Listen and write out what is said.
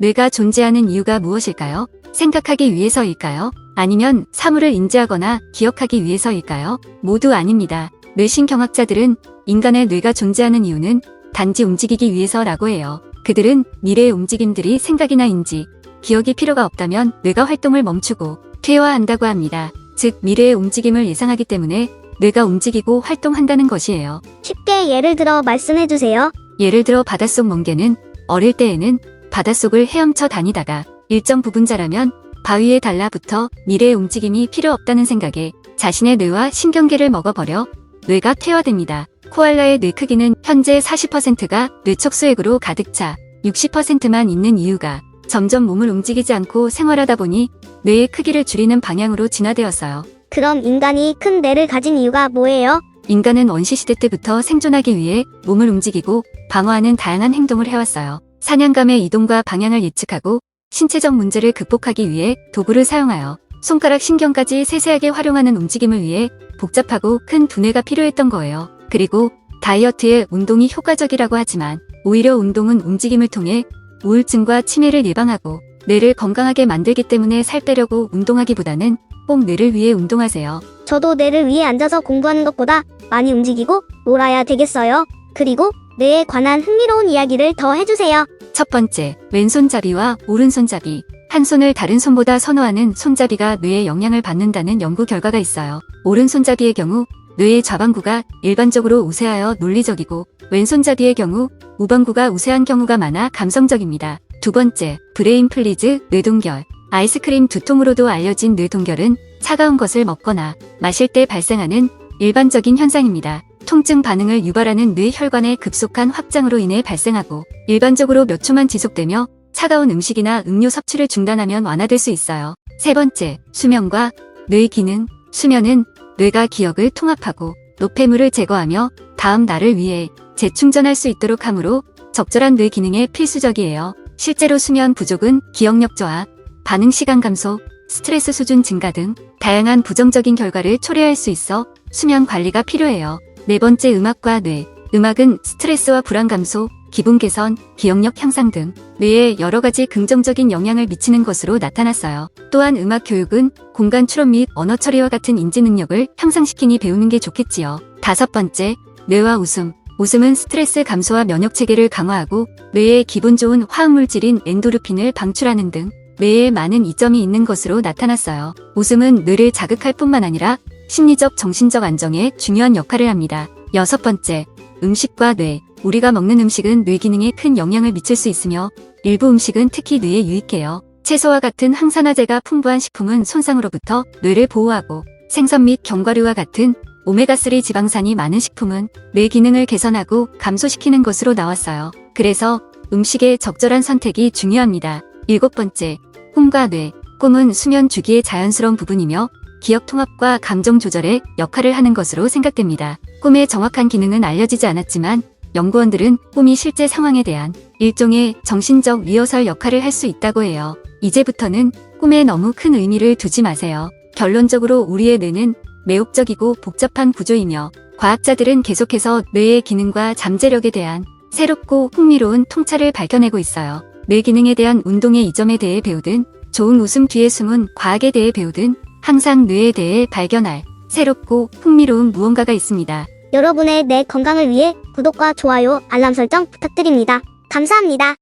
뇌가 존재하는 이유가 무엇일까요? 생각하기 위해서일까요? 아니면 사물을 인지하거나 기억하기 위해서일까요? 모두 아닙니다. 뇌신경학자들은 인간의 뇌가 존재하는 이유는 단지 움직이기 위해서라고 해요. 그들은 미래의 움직임들이 생각이나 인지, 기억이 필요가 없다면 뇌가 활동을 멈추고 퇴화한다고 합니다. 즉, 미래의 움직임을 예상하기 때문에 뇌가 움직이고 활동한다는 것이에요. 쉽게 예를 들어 말씀해 주세요. 예를 들어 바닷속 멍게는 어릴 때에는 바닷속을 헤엄쳐 다니다가 일정 부분 자라면 바위에 달라붙어 미래의 움직임이 필요 없다는 생각에 자신의 뇌와 신경계를 먹어버려 뇌가 퇴화됩니다. 코알라의 뇌 크기는 현재 40%가 뇌척수액으로 가득 차 60%만 있는 이유가 점점 몸을 움직이지 않고 생활하다 보니 뇌의 크기를 줄이는 방향으로 진화되었어요. 그럼 인간이 큰 뇌를 가진 이유가 뭐예요? 인간은 원시시대 때부터 생존하기 위해 몸을 움직이고 방어하는 다양한 행동을 해왔어요. 사냥감의 이동과 방향을 예측하고 신체적 문제를 극복하기 위해 도구를 사용하여 손가락 신경까지 세세하게 활용하는 움직임을 위해 복잡하고 큰 두뇌가 필요했던 거예요. 그리고 다이어트에 운동이 효과적이라고 하지만 오히려 운동은 움직임을 통해 우울증과 치매를 예방하고 뇌를 건강하게 만들기 때문에 살 빼려고 운동하기보다는 꼭 뇌를 위해 운동하세요. 저도 뇌를 위해 앉아서 공부하는 것보다 많이 움직이고 놀아야 되겠어요. 그리고 뇌에 관한 흥미로운 이야기를 더 해주세요. 첫 번째, 왼손잡이와 오른손잡이. 한 손을 다른 손보다 선호하는 손잡이가 뇌에 영향을 받는다는 연구 결과가 있어요. 오른손잡이의 경우 뇌의 좌반구가 일반적으로 우세하여 논리적이고 왼손잡이의 경우 우반구가 우세한 경우가 많아 감성적입니다. 두 번째, 브레인 플리즈, 뇌동결. 아이스크림 두통으로도 알려진 뇌동결은 차가운 것을 먹거나 마실 때 발생하는 일반적인 현상입니다. 통증 반응을 유발하는 뇌혈관의 급속한 확장으로 인해 발생하고 일반적으로 몇 초만 지속되며 차가운 음식이나 음료 섭취를 중단하면 완화될 수 있어요. 세 번째, 수면과 뇌 기능. 수면은 뇌가 기억을 통합하고 노폐물을 제거하며 다음 날을 위해 재충전할 수 있도록 하므로 적절한 뇌 기능에 필수적이에요. 실제로 수면 부족은 기억력 저하, 반응 시간 감소, 스트레스 수준 증가 등 다양한 부정적인 결과를 초래할 수 있어 수면 관리가 필요해요. 네 번째 음악과 뇌. 음악은 스트레스와 불안 감소, 기분 개선, 기억력 향상 등 뇌에 여러 가지 긍정적인 영향을 미치는 것으로 나타났어요. 또한 음악 교육은 공간 추론 및 언어 처리와 같은 인지 능력을 향상시키니 배우는 게 좋겠지요. 다섯 번째, 뇌와 웃음. 웃음은 스트레스 감소와 면역 체계를 강화하고 뇌에 기분 좋은 화학 물질인 엔도르핀을 방출하는 등 뇌에 많은 이점이 있는 것으로 나타났어요. 웃음은 뇌를 자극할 뿐만 아니라 심리적 정신적 안정에 중요한 역할을 합니다. 여섯 번째, 음식과 뇌. 우리가 먹는 음식은 뇌 기능에 큰 영향을 미칠 수 있으며 일부 음식은 특히 뇌에 유익해요. 채소와 같은 항산화제가 풍부한 식품은 손상으로부터 뇌를 보호하고 생선 및 견과류와 같은 오메가3 지방산이 많은 식품은 뇌 기능을 개선하고 감소시키는 것으로 나왔어요. 그래서 음식의 적절한 선택이 중요합니다. 일곱 번째, 꿈과 뇌. 꿈은 수면 주기의 자연스러운 부분이며 기억 통합과 감정 조절에 역할을 하는 것으로 생각됩니다. 꿈의 정확한 기능은 알려지지 않았지만 연구원들은 꿈이 실제 상황에 대한 일종의 정신적 리허설 역할을 할 수 있다고 해요. 이제부터는 꿈에 너무 큰 의미를 두지 마세요. 결론적으로 우리의 뇌는 매혹적이고 복잡한 구조이며 과학자들은 계속해서 뇌의 기능과 잠재력에 대한 새롭고 흥미로운 통찰을 밝혀내고 있어요. 뇌 기능에 대한 운동의 이점에 대해 배우든 좋은 웃음 뒤에 숨은 과학에 대해 배우든 항상 뇌에 대해 발견할 새롭고 흥미로운 무언가가 있습니다. 여러분의 뇌 건강을 위해 구독과 좋아요, 알람 설정 부탁드립니다. 감사합니다.